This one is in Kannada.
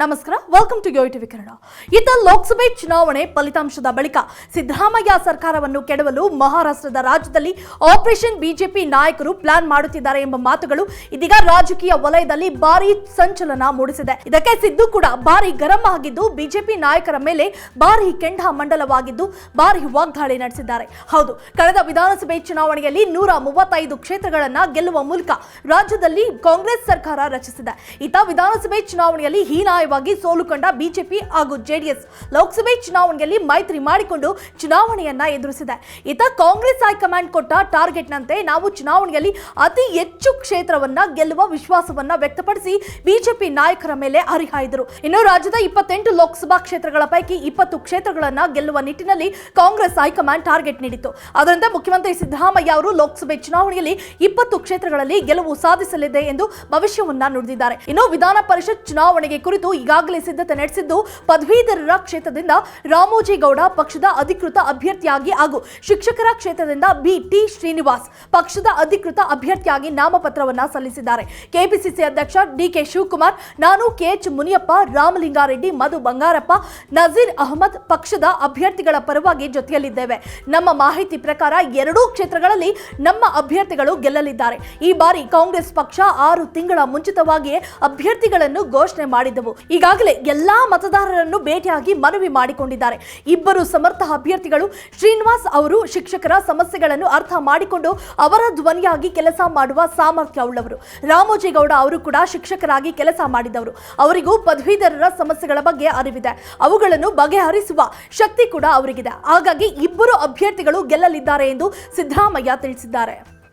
ನಮಸ್ಕಾರ ವೆಲ್ಕಮ್ ಟು ಯೋಟಿ ಕನ್ನಡ ಇತ್ತ ಲೋಕಸಭೆ ಚುನಾವಣೆ ಫಲಿತಾಂಶದ ಬಳಿಕ ಸಿದ್ದರಾಮಯ್ಯ ಸರ್ಕಾರವನ್ನು ಕೆಡವಲು ಮಹಾರಾಷ್ಟ್ರದ ರಾಜ್ಯದಲ್ಲಿ ಆಪರೇಷನ್ ಬಿಜೆಪಿ ನಾಯಕರು ಪ್ಲಾನ್ ಮಾಡುತ್ತಿದ್ದಾರೆ ಎಂಬ ಮಾತುಗಳು ಇದೀಗ ರಾಜಕೀಯ ವಲಯದಲ್ಲಿ ಭಾರಿ ಸಂಚಲನ ಮೂಡಿಸಿದೆ. ಇದಕ್ಕೆ ಸಿದ್ದು ಕೂಡ ಭಾರಿ ಗರಂ ಆಗಿದ್ದು ಬಿಜೆಪಿ ನಾಯಕರ ಮೇಲೆ ಭಾರಿ ಕೆಂಡ ಮಂಡಲವಾಗಿದ್ದು ಭಾರಿ ವಾಗ್ದಾಳಿ ನಡೆಸಿದ್ದಾರೆ. ಹೌದು, ಕಳೆದ ವಿಧಾನಸಭೆ ಚುನಾವಣೆಯಲ್ಲಿ ನೂರ ಮೂವತ್ತೈದು ಕ್ಷೇತ್ರಗಳನ್ನ ಗೆಲ್ಲುವ ಮೂಲಕ ರಾಜ್ಯದಲ್ಲಿ ಕಾಂಗ್ರೆಸ್ ಸರ್ಕಾರ ರಚಿಸಿದೆ. ಇತ್ತ ವಿಧಾನಸಭೆ ಚುನಾವಣೆಯಲ್ಲಿ ಹೀನಾಯವಾಗಿ ಸೋಲು ಕಂಡ ಬಿಜೆಪಿ ಹಾಗೂ ಜೆಡಿಎಸ್ ಲೋಕಸಭೆ ಚುನಾವಣೆಯಲ್ಲಿ ಮೈತ್ರಿ ಮಾಡಿಕೊಂಡು ಚುನಾವಣೆಯನ್ನ ಎದುರಿಸಿದೆ. ಇತ ಕಾಂಗ್ರೆಸ್ ಹೈಕಮಾಂಡ್ ಕೊಟ್ಟ ಟಾರ್ಗೆಟ್ನಂತೆ ನಾವು ಚುನಾವಣೆಯಲ್ಲಿ ಅತಿ ಹೆಚ್ಚು ಕ್ಷೇತ್ರವನ್ನ ಗೆಲ್ಲುವ ವಿಶ್ವಾಸವನ್ನ ವ್ಯಕ್ತಪಡಿಸಿ ಬಿಜೆಪಿ ನಾಯಕರ ಮೇಲೆ ಹರಿಹಾಯ್ದರು. ಇನ್ನು ರಾಜ್ಯದ ಇಪ್ಪತ್ತೆಂಟು ಲೋಕಸಭಾ ಕ್ಷೇತ್ರಗಳ ಪೈಕಿ ಇಪ್ಪತ್ತು ಕ್ಷೇತ್ರಗಳನ್ನ ಗೆಲ್ಲುವ ನಿಟ್ಟಿನಲ್ಲಿ ಕಾಂಗ್ರೆಸ್ ಹೈಕಮಾಂಡ್ ಟಾರ್ಗೆಟ್ ನೀಡಿತ್ತು. ಅದರಿಂದ ಮುಖ್ಯಮಂತ್ರಿ ಸಿದ್ದರಾಮಯ್ಯ ಅವರು ಲೋಕಸಭೆ ಚುನಾವಣೆಯಲ್ಲಿ ಇಪ್ಪತ್ತು ಕ್ಷೇತ್ರಗಳಲ್ಲಿ ಗೆಲುವು ಸಾಧಿಸಲಿದೆ ಎಂದು ಭವಿಷ್ಯವನ್ನ ನುಡಿದಿದ್ದಾರೆ. ಇನ್ನು ವಿಧಾನ ಪರಿಷತ್ ಚುನಾವಣೆಗೆ ಕುರಿತು ಈಗಾಗಲೇ ಸಿದ್ಧತೆ ನಡೆಸಿದ್ದು ಪದವೀಧರರ ಕ್ಷೇತ್ರದಿಂದ ರಾಮೋಜಿಗೌಡ ಪಕ್ಷದ ಅಧಿಕೃತ ಅಭ್ಯರ್ಥಿಯಾಗಿ ಹಾಗೂ ಶಿಕ್ಷಕರ ಕ್ಷೇತ್ರದಿಂದ ಬಿ ಟಿ ಶ್ರೀನಿವಾಸ್ ಪಕ್ಷದ ಅಧಿಕೃತ ಅಭ್ಯರ್ಥಿಯಾಗಿ ನಾಮಪತ್ರವನ್ನ ಸಲ್ಲಿಸಿದ್ದಾರೆ. ಕೆಪಿಸಿಸಿ ಅಧ್ಯಕ್ಷ ಡಿಕೆ ಶಿವಕುಮಾರ್, ನಾನು ಕೆಎಚ್ ಮುನಿಯಪ್ಪ, ರಾಮಲಿಂಗಾರೆಡ್ಡಿ, ಮಧು ಬಂಗಾರಪ್ಪ, ನಜೀರ್ ಅಹಮದ್ ಪಕ್ಷದ ಅಭ್ಯರ್ಥಿಗಳ ಪರವಾಗಿ ಜೊತೆಯಲ್ಲಿದ್ದೇವೆ. ನಮ್ಮ ಮಾಹಿತಿ ಪ್ರಕಾರ ಎರಡೂ ಕ್ಷೇತ್ರಗಳಲ್ಲಿ ನಮ್ಮ ಅಭ್ಯರ್ಥಿಗಳು ಗೆಲ್ಲಲಿದ್ದಾರೆ. ಈ ಬಾರಿ ಕಾಂಗ್ರೆಸ್ ಪಕ್ಷ ಆರು ತಿಂಗಳ ಮುಂಚಿತವಾಗಿಯೇ ಅಭ್ಯರ್ಥಿಗಳನ್ನು ಘೋಷಣೆ ಮಾಡಿದ್ದವು ಈಗಾಗಲೇ ಎಲ್ಲಾ ಮತದಾರರನ್ನು ಭೇಟಿಯಾಗಿ ಮನವಿ ಮಾಡಿಕೊಂಡಿದ್ದಾರೆ. ಇಬ್ಬರು ಸಮರ್ಥ ಅಭ್ಯರ್ಥಿಗಳು ಶ್ರೀನಿವಾಸ್ ಅವರು ಶಿಕ್ಷಕರ ಸಮಸ್ಯೆಗಳನ್ನು ಅರ್ಥ ಮಾಡಿಕೊಂಡು ಅವರ ಧ್ವನಿಯಾಗಿ ಕೆಲಸ ಮಾಡುವ ಸಾಮರ್ಥ್ಯ ಉಳ್ಳವರು. ರಾಮೋಜಿಗೌಡ ಅವರು ಕೂಡ ಶಿಕ್ಷಕರಾಗಿ ಕೆಲಸ ಮಾಡಿದವರು. ಅವರಿಗೂ ಪದವೀಧರರ ಸಮಸ್ಯೆಗಳ ಬಗ್ಗೆ ಅರಿವಿದೆ. ಅವುಗಳನ್ನು ಬಗೆಹರಿಸುವ ಶಕ್ತಿ ಕೂಡ ಅವರಿಗಿದೆ. ಹಾಗಾಗಿ ಇಬ್ಬರು ಅಭ್ಯರ್ಥಿಗಳು ಗೆಲ್ಲಲಿದ್ದಾರೆ ಎಂದು ಸಿದ್ದರಾಮಯ್ಯ ತಿಳಿಸಿದ್ದಾರೆ.